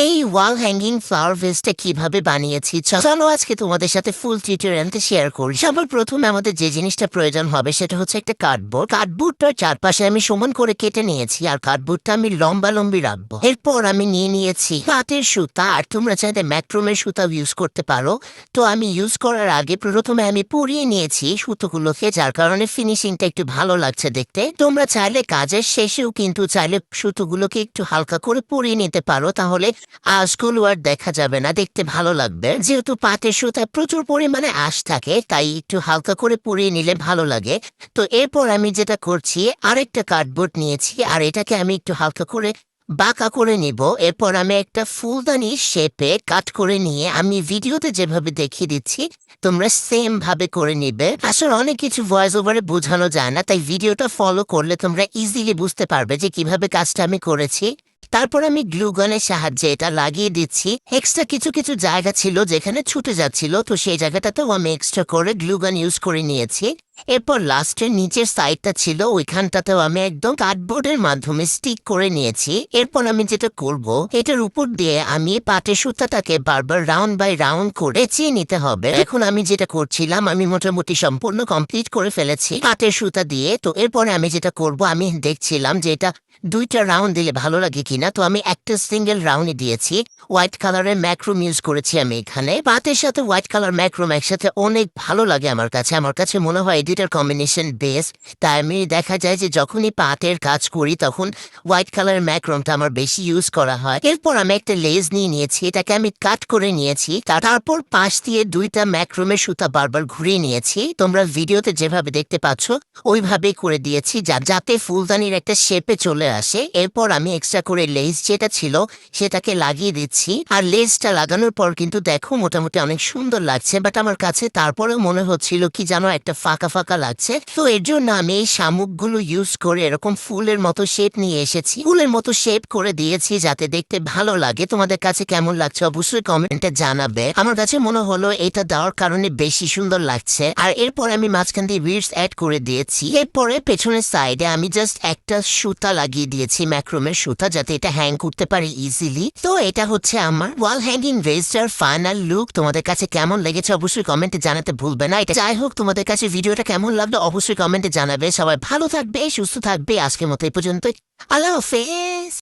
Game wall hanging flower ভেসটা কীভাবে বানিয়েছি? চলো আজকে তোমাদের সাথে ফুল টিউটোরিয়ালটা শেয়ার করি। সবার প্রথমে আমাদের যে জিনিসটা প্রয়োজন হবে, সেটা হচ্ছে একটা কার্ডবোর্ড কার্ডবোর্ডটার চারপাশে আমি সমান করে কেটে নিয়েছি, আর কার্ডবোর্ডটা আমি লম্বা লম্বি রাখব। এরপর আমি নিয়ে নিয়েছি কাঠের সুতা, আর তোমরা চাইলে ম্যাক্রোমের সুতা ইউজ করতে পারো। তো আমি ইউজ করার আগে প্রথমে আমি পুড়িয়ে নিয়েছি সুতোগুলোকে, যার কারণে ফিনিশিংটা একটু ভালো লাগছে দেখতে। তোমরা চাইলে কাজের শেষেও কিন্তু চাইলে সুতোগুলোকে একটু হালকা করে পুড়িয়ে নিতে পারো, তাহলে আঁশগুলো আর দেখা যাবে না, দেখতে ভালো লাগবে। যেহেতু পাটের সুতায় প্রচুর পরিমাণে আঁশ থাকে, তাই একটু হালকা করে পুড়িয়ে নিলে ভালো লাগে। তো এরপর আমি যেটা করছি, আরেকটা কার্ডবোর্ড নিয়েছি, আর এটাকে আমি একটু হালকা করে বাঁকা করে নিব। এরপর আমি একটা ফুলদানি শেপে কাট করে নিয়ে আমি ভিডিওতে যেভাবে দেখিয়ে দিচ্ছি, তোমরা সেম ভাবে করে নিবে। আসলে অনেক কিছু ভয়েস ওভারে বোঝানো যায় না, তাই ভিডিওটা ফলো করলে তোমরা ইজিলি বুঝতে পারবে যে কীভাবে কাজটা আমি করেছি। তারপর আমি গ্লুগনের সাহায্যে এটা লাগিয়ে দিচ্ছি। এক্সট্রা কিছু কিছু জায়গা ছিল যেখানে ছুটে যাচ্ছিল, তো সেই জায়গাটাতেও আমি এক্সট্রা করে গ্লুগান ইউজ করে নিয়েছি। এরপর লাস্টের নিচের সাইডটা ছিল, ওইখানটাতেও আমি একদম কার্ডবোর্ডের মাধ্যমে স্টিক করে নিয়েছি। এরপর আমি যেটা করব, এটার উপর দিয়ে আমি পাটের সুতাটাকে বারবার রাউন্ড বাই রাউন্ড করে চেয়ে নিতে হবে। এখন আমি যেটা করছিলাম, আমি মোটামুটি সম্পূর্ণ কমপ্লিট করে ফেলেছি পাটের সুতা দিয়ে। তো এরপরে আমি যেটা করব, আমি দেখছিলাম যে এটা দুইটা রাউন্ড দিলে ভালো লাগে কিনা। তো আমি একটা সিঙ্গেল রাউন্ডে দিয়েছি। হোয়াইট কালারের ম্যাক্রোম ইউজ করেছি আমি এখানে। পাতের সাথে হোয়াইট কালার ম্যাক্রোম একসাথে অনেক ভালো লাগে আমার কাছে। আমার কাছে মনে হয় এডিটার কম্বিনেশন বেস তাই আমি দেখা যায় যে যখনই পাটের কাজ করি তখন হোয়াইট কালারের ম্যাক্রোমটা আমার বেশি ইউজ করা হয়। এরপর আমি একটা লেজ নিয়ে নিয়েছি, এটাকে আমি কাট করে নিয়েছি তারপর পাশ দিয়ে দুইটা ম্যাক্রোমের সুতা বারবার ঘুরিয়ে নিয়েছি। তোমরা ভিডিওতে যেভাবে দেখতে পাচ্ছ, ওইভাবেই করে দিয়েছি, যা- যাতে ফুলদানির একটা শেপে চলে আসে। এরপর আমি এক্সট্রা করে লেজ যেটা ছিল, সেটাকে লাগিয়ে দিচ্ছি। আর লেজটা লাগানোর পর কিন্তু দেখো মোটামুটি অনেক সুন্দর লাগছে বাট আমার কাছে তারপরেও মনে হচ্ছিল কি জানো একটা ফাঁকা ফাঁকা লাগছে। তো এর জন্য আমি এই শামুকগুলো ইউজ করে এরকম ফুলের মতো শেপ নিয়ে এসেছি। ফুলের মতো শেপ করে দিয়েছি যাতে দেখতে ভালো লাগে। তোমাদের কাছে কেমন লাগছে অবশ্যই কমেন্টে জানাবে। আমার কাছে মনে হলো এটা দেওয়ার কারণে বেশি সুন্দর লাগছে। আর এরপর আমি মাঝখান দিয়ে উইডস অ্যাড করে দিয়েছি। এরপরে পেছনের সাইডে আমি জাস্ট একটা সুতা লাগিয়ে দিয়েছি, ম্যাক্রোমের সুতা, যাতে এটা হ্যাং করতে পারি ইজিলি তো এটা হচ্ছে আমার ওয়াল হ্যাঙ্গিং ভেস্টার ফাইনাল লুক তোমাদের কাছে কেমন লেগেছে অবশ্যই কমেন্টে জানাতে ভুলবে না। এটা যাই হোক, তোমাদের কাছে ভিডিওটা কেমন লাগল অবশ্যই কমেন্টে জানাবে। সবাই ভালো থাকবে, সুস্থ থাকবে। আজকের মতো এই পর্যন্ত আল্লাহ হাফেজ।